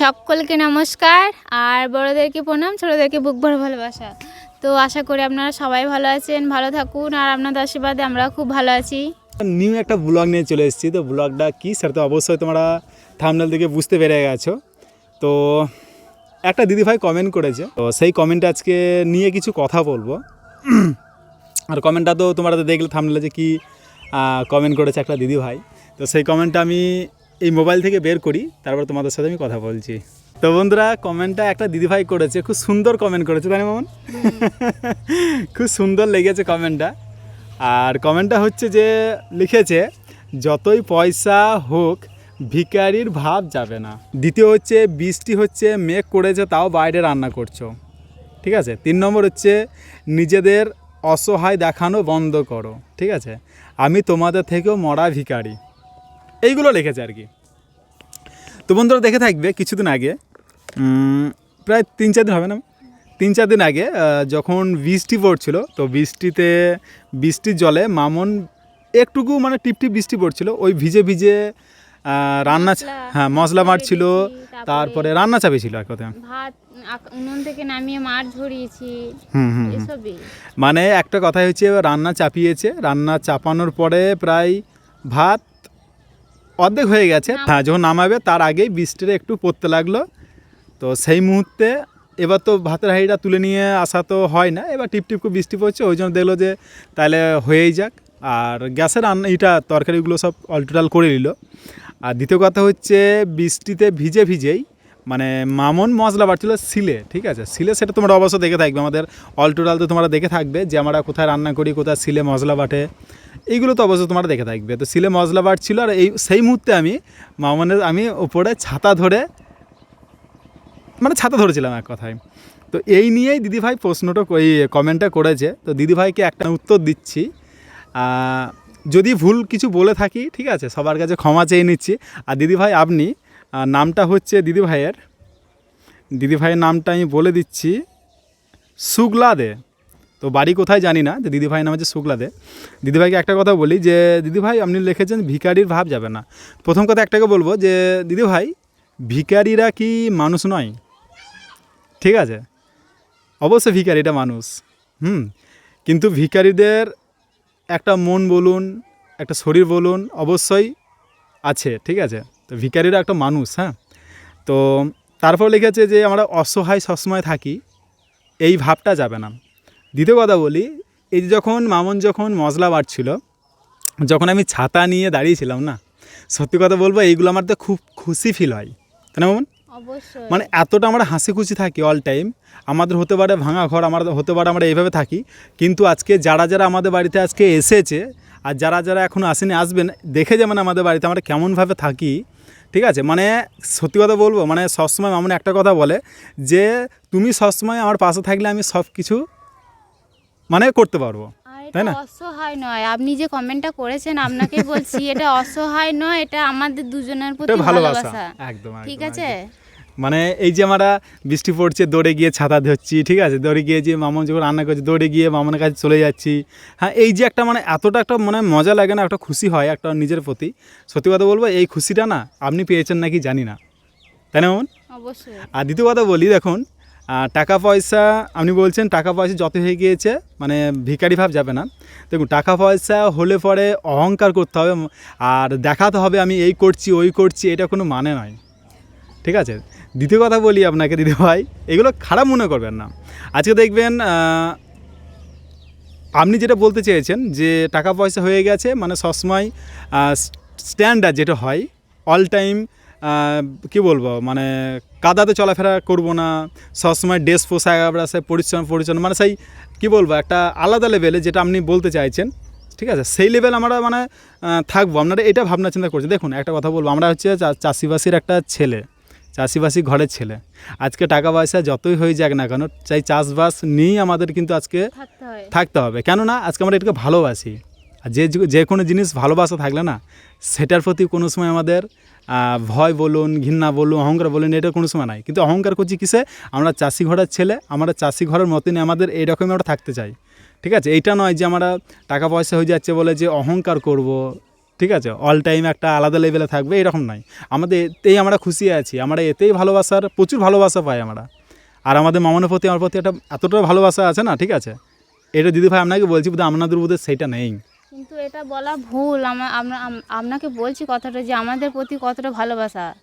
সকলকে নমস্কার, আর বড়োদেরকে প্রণাম, ছোটোদেরকে বুক ভরে ভালোবাসা। তো আশা করি আপনারা সবাই ভালো আছেন, ভালো থাকুন, আর আপনাদের আশীর্বাদে আমরা খুব ভালো আছি। নিউ একটা ব্লগ নিয়ে চলে এসেছি। তো ব্লগটা কী সেটা তো অবশ্যই তোমরা থামনেল থেকে বুঝতে পেরে গেছো। তো একটা দিদিভাই কমেন্ট করেছে। তো সেই কমেন্ট আজকে নিয়ে কিছু কথা বলব। আর কমেন্টটা তো তোমরা তো দেখলে থামলে যে কী কমেন্ট করেছে একটা দিদিভাই। তো সেই কমেন্টটা আমি এই মোবাইল থেকে বের করি, তারপর তোমাদের সাথে আমি কথা বলছি। তো বন্ধুরা কমেন্টটা একটা দিদিভাই করেছে, খুব সুন্দর কমেন্ট করেছে, তাই মামন? খুব সুন্দর লেগেছে কমেন্টটা আর কমেন্টটা হচ্ছে যে, লিখেছে, যতই পয়সা হোক ভিখারির ভাব যাবে না। দ্বিতীয় হচ্ছে, বৃষ্টি হচ্ছে, মেঘ করেছে, তাও বাইরে রান্না করছ। ঠিক আছে? তিন নম্বর হচ্ছে, নিজেদের অসহায় দেখানো বন্ধ করো। ঠিক আছে? আমি তোমাদের থেকেও মরা ভিখারি এইগুলো লিখেছে আর কি। তো বন্ধুরা দেখে থাকবে কিছুদিন আগে। প্রায় তিন চার দিন হবে না? তিন চার দিন আগে যখন বৃষ্টি পড়ছিল তো বৃষ্টিতে বৃষ্টির জলে মামন একটুকু মানে টিপ টিপ বৃষ্টি পড়ছিল। ওই ভিজে ভিজে রান্না হ্যাঁ মশলা মারছিল তারপরে রান্না চাপিয়েছিল এক কথা ভাত উনুন থেকে নামিয়ে মাছ ধরিয়েছি হুম হুম হুম। মানে একটা কথা হচ্ছে রান্না চাপিয়েছে। রান্না চাপানোর পরে প্রায় ভাত অর্ধেক হয়ে গেছে। হ্যাঁ যখন নামাবে তার আগেই বৃষ্টিটা একটু পড়তে লাগল। তো সেই মুহূর্তে এবার তো ভাতের হাঁড়িটা তুলে নিয়ে আসা তো হয় না। এবার টিপ টিপ করে বৃষ্টি পড়ছে ওই জন্য দেখল যে তাহলে হয়েই যাক। আর গ্যাসের রান্না এটা তরকারিগুলো সব অলটোটাল করে নিল। আর দ্বিতীয় কথা হচ্ছে বৃষ্টিতে ভিজে ভিজেই মানে মামন মশলা বাড়ছিল সিলে ঠিক আছে? সিলে সেটা তোমরা অবশ্য দেখে থাকবে। আমাদের অলটোটাল তো তোমরা দেখে থাকবে যে আমরা কোথায় রান্না করি কোথায় সিলে মশলা বাটে। এইগুলো তো অবশ্যই তোমরা দেখে থাকবে। তো সিলে মশলা বাটছিল আর এই সেই মুহূর্তে আমি মামনের, আমি ওপরে ছাতা ধরে মানে ছাতা ধরেছিলাম এক কথায়। তো এই নিয়েই দিদিভাই প্রশ্নটা এই কমেন্টটা করেছে। তো দিদিভাইকে একটা উত্তর দিচ্ছি। যদি ভুল কিছু বলে থাকি, ঠিক আছে, সবার কাছে ক্ষমা চেয়ে নিচ্ছি। আর দিদিভাই আপনি নামটা হচ্ছে দিদিভাইয়ের দিদিভাইয়ের নামটা আমি বলে দিচ্ছি শুক্লা দে তো বাড়ি কোথায় জানি না, যে দিদিভাই নাম হচ্ছে শুক্লা দে দিদিভাইকে একটা কথা বলি যে, দিদিভাই, আপনি লিখেছেন ভিখারির ভাব যাবে না। প্রথম কথা একটাকে বলব যে, দিদিভাই ভিখারিরা কি মানুষ নয়? ঠিক আছে? অবশ্যই ভিখারিটা মানুষ। হুম? কিন্তু ভিখারিদের একটা মন বলুন, একটা শরীর বলুন অবশ্যই আছে, ঠিক আছে? তো ভিখারিরা একটা মানুষ হ্যাঁ? তো তারপর লিখেছে যে, আমরা অসহায় সবসময় থাকি, এই ভাবটা যাবে না। দ্বিতীয় কথা বলি এই যে যখন মামন যখন মশলা বাড়ছিল যখন আমি ছাতা নিয়ে দাঁড়িয়েছিলাম না সত্যি কথা বলব এইগুলো আমার তো খুব খুশি ফিল হয়। তাই না মামন? মানে এতটা আমরা হাসি খুশি থাকি অল টাইম আমাদের হতে পারে ভাঙা ঘর আমাদের হতে পারে আমরা এইভাবে থাকি কিন্তু আজকে যারা যারা আমাদের বাড়িতে আজকে এসেছে আর যারা যারা এখনও আসেনি আসবেন দেখে যেমন আমাদের বাড়িতে আমরা কেমনভাবে থাকি ঠিক আছে? মানে সত্যি কথা বলব মানে সবসময় মামন একটা কথা বলে যে তুমি সবসময় আমার পাশে থাকলে আমি সব কিছু মানে করতে পারব তাই না? অসহায় নয়। আপনি যে কমেন্টটা করেছেন আপনাকেই বলছি এটা অসহায় নয় এটা আমাদের দুজনের প্রতি ভালোবাসা। একদম ঠিক আছে? মানে এই যে আমরা বৃষ্টি পড়ছে দৌড়ে গিয়ে ছাতা ধরছি ঠিক আছে? দৌড়ে গিয়ে যে মামন যখন রান্না করছে দৌড়ে গিয়ে মামনের কাছে চলে যাচ্ছি। হ্যাঁ এই যে একটা মানে এতটা একটা মানে মজা লাগে না একটা খুশি হয় একটা নিজের প্রতি। সত্যি কথা বলব এই খুশিটা না আপনি পেয়েছেন নাকি জানি না। তাই না মামন? অবশ্যই। আর দ্বিতীয় কথা বলি দেখুন আহ, টাকা পয়সা আপনি বলছেন টাকা পয়সা যত হয়ে গিয়েছে মানে ভিখারি ভাব যাবে না। দেখুন টাকা পয়সা হলে পরে অহংকার করতে হবে আর দেখাতে হবে আমি এই করছি ওই করছি এটা কোনো মানে নয়। ঠিক আছে? দ্বিতীয় কথা বলি আপনাকে দিদি ভাই এগুলো খারাপ মনে করবেন না। আজকে দেখবেন আপনি যেটা বলতে চেয়েছেন যে টাকা পয়সা হয়ে গেছে মানে সবসময় স্ট্যান্ডার্ড যেটা হয় অল টাইম কি বলব মানে কাদাতে চলাফেরা করব না সবসময় ড্রেস পোশাক আছে পরিচ্ছন্ন পরিচ্ছন্ন মানে সেই কি বলব একটা আলাদা লেভেলে যেটা আপনি বলতে চাইছেন ঠিক আছে? সেই লেভেল আমরা মানে থাকব। আপনারা এটা ভাবনা চিন্তা করছি দেখুন একটা কথা বলব আমরা হচ্ছে চাষিবাসীর একটা ছেলে চাষিবাসী ঘরের ছেলে। আজকে টাকা পয়সা যতই হয়ে যাক না কেন চাই চাষবাস নিয়েই আমাদের কিন্তু আজকে থাকতে হবে। কেননা আজকে আমরা এটাকে ভালোবাসি। যে যে কোনো জিনিস ভালোবাসা থাকলে না, সেটার প্রতি কোনো সময় আমাদের ভয় বলুন, ঘৃণা বলুন, অহংকার বলুন, এটা কোনো সময় নাই। কিন্তু অহংকার করছি কিসে? আমরা চাষি ঘরের ছেলে, আমরা চাষি ঘরের মতনই আমাদের এইরকমই আমরা থাকতে চাই। ঠিক আছে? এইটা নয় যে আমরা টাকা পয়সা হয়ে যাচ্ছে বলে যে অহংকার করব। ঠিক আছে? অল টাইম একটা আলাদা লেভেলে থাকবে, এরকম নয়। আমাদের এতেই আমরা খুশি আছি, আমরা এতেই ভালোবাসার, প্রচুর ভালোবাসা পাই আমরা। আর আমাদের মামনের প্রতি, আমার প্রতি একটা এতটা ভালোবাসা আছে না, ঠিক আছে? এটা দিদি ভাই আপনাকে বলছি, বোধহয় আপনাদের বোধহয় সেইটা নেই। কিন্তু এটা বলা ভুল। আমা- আমরা আপনাকে বলছি কথাটা যে আমাদের প্রতি কতটা ভালোবাসা।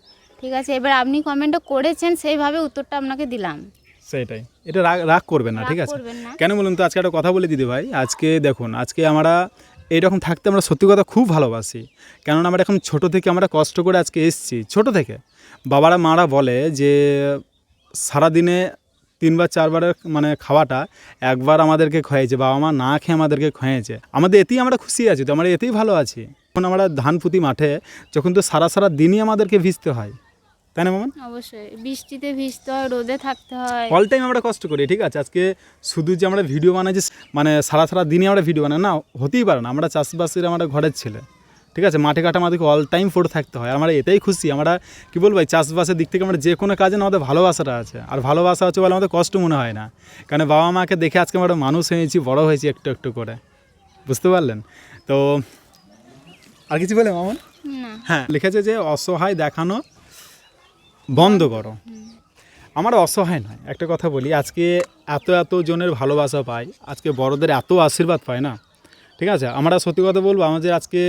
ঠিক আছে? এবার আপনি কমেন্টটা করেছেন সেইভাবে উত্তরটা আপনাকে দিলাম। সেটাই এটা রাগ রাগ করবে না ঠিক আছে? কেন বলুন তো? আজকে একটা কথা বলে দিদি ভাই আজকে দেখুন আজকে আমরা এইরকম থাকতে আমরা সত্যি কথা খুব ভালোবাসি। কেননা আমরা এখন ছোট থেকে আমরা কষ্ট করে আজকে এসেছি। ছোট থেকে। বাবারা মারা বলে যে সারাদিনে তিনবার চারবারের মানে খাওয়াটা একবার আমাদেরকে খাইয়েছে বাবা মা না খেয়ে আমাদেরকে খাইয়েছে আমাদের এতেই আমরা খুশি আছি তো আমরা এতেই ভালো আছি। এখন আমরা ধান পুঁতি মাঠে যখন তো সারা সারা দিনই আমাদেরকে ভিজতে হয় তাই না মামন অবশ্যই বৃষ্টিতে ভিজতে হয় রোদে থাকতে হয়। অল টাইম আমরা কষ্ট করি ঠিক আছে? আজকে শুধু যে আমরা ভিডিও বানাই যে মানে সারা সারা দিনই আমরা ভিডিও বানাই না হতেই পারে না আমরা চাষবাসের আমরা ঘরের ছেলে। ঠিক আছে? মাঠে ঘাটে আমাদেরকে অল টাইম ফোটো থাকতে হয়। আমরা এটাই খুশি। আমরা কি বলব চাষবাসের দিক থেকে আমরা যে কোনো কাজে না আমাদের ভালোবাসাটা আছে। আর ভালোবাসা হচ্ছে বলে আমাদের কষ্ট মনে হয় না। কারণ বাবা মাকে দেখে আজকে আমরা মানুষ হয়েছি বড় হয়েছি একটু একটু করে। বুঝতে পারলেন? তো আর কিছু বলে মামন? হ্যাঁ লিখেছে যে অসহায় দেখানো বন্ধ করো। আমার অসহায় নয় একটা কথা বলি। আজকে এত এত জনের ভালোবাসা পাই আজকে বড়দের এত আশীর্বাদ পায় না? ঠিক আছে? আমরা সত্যি কথা বলব আমাদের আজকে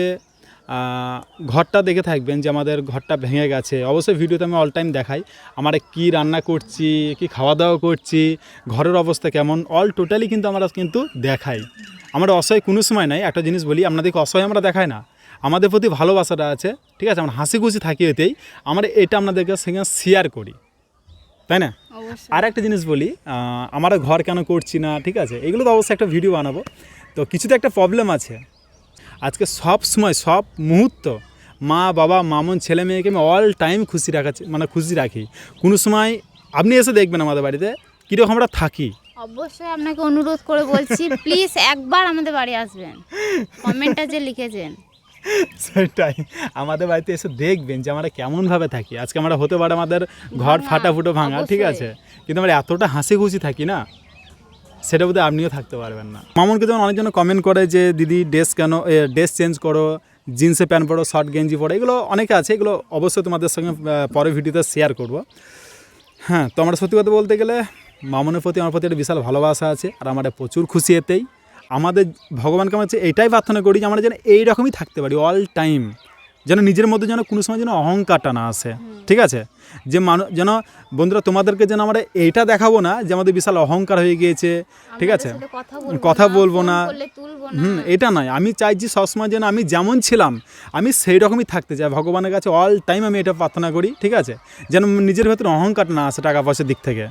ঘরটা দেখে থাকবেন যে আমাদের ঘরটা ভেঙে গেছে। অবশ্যই ভিডিওতে আমি অল টাইম দেখাই আমরা কি রান্না করছি কি খাওয়া দাওয়া করছি ঘরের অবস্থা কেমন অল টোটালি কিন্তু আমরা কিন্তু দেখাই। আমরা অসহায় কোনো সময় নাই একটা জিনিস বলি আপনাদেরকে অসহায় আমরা দেখাই না। আমাদের প্রতি ভালোবাসাটা আছে ঠিক আছে? আমরা হাসি খুশি থাকি এতেই আমরা এটা আপনাদেরকে সঙ্গে শেয়ার করি। তাই না? আর একটা জিনিস বলি আমরা ঘর কেন করছি না ঠিক আছে? এগুলো তো অবশ্যই একটা ভিডিও বানাবো। তো কিছুতে একটা প্রবলেম আছে। আজকে সব সময় সব মুহূর্ত মা বাবা মামন ছেলে মেয়েকে আমি অল টাইম খুশি রাখা মানে খুশি রাখি। কোনো সময় আপনি এসে দেখবেন আমাদের বাড়িতে কীরকম আমরা থাকি। অবশ্যই আপনাকে অনুরোধ করে বলছি প্লিজ একবার আমাদের বাড়ি আসবেন। কমেন্টটা যে লিখেছেন। সেটাই। আমাদের বাড়িতে এসে দেখবেন যে আমরা কেমনভাবে থাকি। আজকে আমরা হতে পারে আমাদের ঘর ফাটা ফুটো ভাঙা ঠিক আছে? কিন্তু আমরা এতটা হাসি খুশি থাকি না। সেটা বোধহয় আপনিও থাকতে পারবেন না। মামনকে যেমন অনেকজন কমেন্ট করে যে, দিদি ড্রেস কেন ড্রেস চেঞ্জ করো জিন্সে প্যান্ট পরো শর্ট গেঞ্জি পরো, এগুলো অনেকে আছে, এগুলো অবশ্যই তোমাদের সঙ্গে পরের ভিডিওতে শেয়ার করব। হ্যাঁ তো আমরা সত্যি কথা বলতে গেলে, মামনের প্রতি আমার প্রতি একটা বিশাল ভালোবাসা আছে, আর আমরা প্রচুর খুশি এতেই। আমাদের ভগবানকে আমরা এইটাই প্রার্থনা করি যে আমরা যেন এইরকমই থাকতে পারি অল টাইম যেন নিজের মধ্যে যেন কোনো সময় যেন অহংকারটা না আসে। ঠিক আছে? যে মানুষ যেন বন্ধুরা তোমাদেরকে যেন আমরা এইটা দেখাবো না যে আমাদের বিশাল অহংকার হয়ে গিয়েছে। ঠিক আছে? কথা বলব না, হুম এটা নয়। আমি চাইছি সবসময় যেন আমি যেমন ছিলাম আমি সেই রকমই থাকতে চাই। ভগবানের কাছে অল টাইম আমি এটা প্রার্থনা করি ঠিক আছে? যেন নিজের ভেতরে অহংকার না আসে টাকা পয়সার দিক থেকে।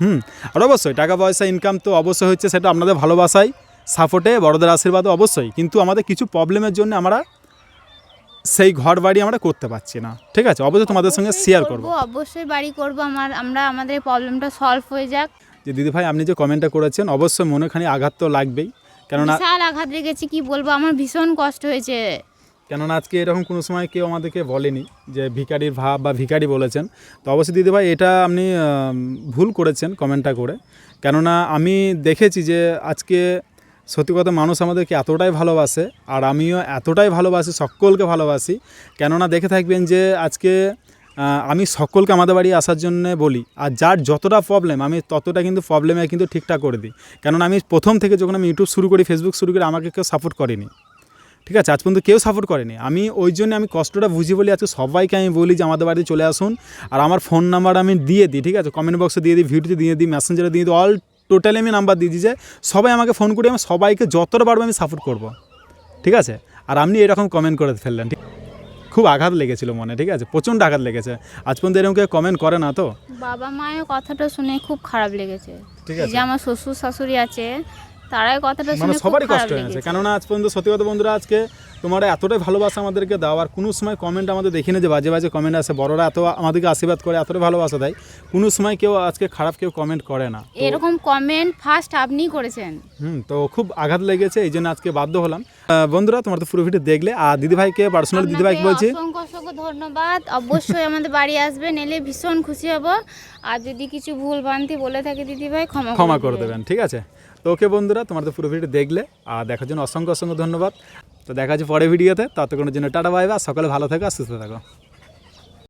হুম আর অবশ্যই টাকা পয়সা ইনকাম তো অবশ্যই হচ্ছে সেটা আপনাদের ভালোবাসাই। সাপোর্টে বড়দের আশীর্বাদ অবশ্যই। কিন্তু আমাদের কিছু প্রবলেমের জন্য আমরা সেই ঘর বাড়ি আমরা করতে পারছি না। ঠিক আছে? অবশ্যই তোমাদের সঙ্গে শেয়ার করব অবশ্যই বাড়ি করব। আমার আমরা আমাদের প্রবলেমটা সলভ হয়ে যাক। যে দিদি ভাই আপনি যে কমেন্টটা করেছেন অবশ্যই মনে খানি আঘাত তো লাগবেই। কেননা বিশাল আঘাত লেগেছে কি বলব? আমার ভীষণ কষ্ট হয়েছে। কেননা আজকে এরকম কোনো সময় কেউ আমাদেরকে বলেনি যে ভিখারির ভাব বা ভিখারি বলেছেন। তো অবশ্যই দিদি ভাই এটা আপনি ভুল করেছেন কমেন্টটা করে। কেননা আমি দেখেছি যে আজকে সত্যি কথা, মানুষ আমাদেরকে এতটাই ভালোবাসে আর আমিও এতটাই ভালোবাসি, সকলকে ভালোবাসি। কেননা দেখে থাকবেন যে আজকে আমি সকলকে আমাদের বাড়ি আসার জন্য বলি, আর যার যতটা প্রবলেম আমি ততটা কিন্তু প্রবলেমে কিন্তু ঠিকঠাক করে দিই। কেননা আমি প্রথম থেকে যখন আমি ইউটিউব শুরু করি ফেসবুক শুরু করি, আমাকে কেউ সাপোর্ট করেনি। ঠিক আছে? আজ পর্যন্ত কেউ সাপোর্ট করেনি। আমি ওই জন্য আমি কষ্টটা বুঝি বলি, আজকে সবাইকে আমি বলি যে আমাদের বাড়িতে চলে আসুন। আর আমার ফোন নাম্বার আমি দিয়ে দিই, ঠিক আছে? কমেন্ট বক্সে দিয়ে দিই ভিডিওতে দিয়ে দিই মেসেঞ্জারে দিয়ে দিই অল টোটালি আমি নাম্বার দিয়ে যে সবাই আমাকে ফোন করি আমি সবাইকে যতটা পারব আমি সাপোর্ট করব। ঠিক আছে? আর আপনি এরকম কমেন্ট করে ফেললেন ঠিক? খুব আঘাত লেগেছিল মনে ঠিক আছে? প্রচণ্ড আঘাত লেগেছে। আজ পর্যন্ত এরকম কেউ কমেন্ট করে না তো? বাবা মায়ের কথাটা শুনে খুব খারাপ লেগেছে। ঠিক আছে যে আমার শ্বশুর শাশুড়ি আছে তারাই কথাটা মানে সবারই কষ্ট হয়ে লেগেছে। কেননা আজ পর্যন্ত সত্যি কথা বন্ধুরা আজকে তোমরা এতটাই ভালোবাসা আমাদেরকে দাও আর কোনো সময় কমেন্ট আমাদের দেখি না যে বাজে বাজে কমেন্ট আসে। বড়রা এত আমাদেরকে আশীর্বাদ করে এতটাই ভালোবাসা দেয় কোনো সময় কেউ আজকে খারাপ কেউ কমেন্ট করে না। এরকম কমেন্ট ফার্স্ট আপনিই করেছেন। হুম তো খুব আঘাত লেগেছে এই জন্য আজকে বাধ্য হলাম। বন্ধুরা তোমার তো পুরো ভিডিও দেখলে আর দিদিভাইকে পার্সোনাল দিদিভাইকে বলছি অসংখ্য অসংখ্য ধন্যবাদ। অবশ্যই আমাদের বাড়ি আসবেন এলে ভীষণ খুশি হব। আর যদি কিছু ভুল ভ্রান্তি বলে থাকে দিদি ভাই ক্ষমা ক্ষমা করে দেবেন ঠিক আছে? তো ওকে বন্ধুরা, তোমার তো পুরো ভিডিও দেখলে, আর দেখার জন্য অসংখ্য অসংখ্য ধন্যবাদ। তো দেখা যাচ্ছে পরে ভিডিওতে, ততক্ষণের জন্য টাটা, বাই বা সকালে ভালো থাকো আর সুস্থ থাকো।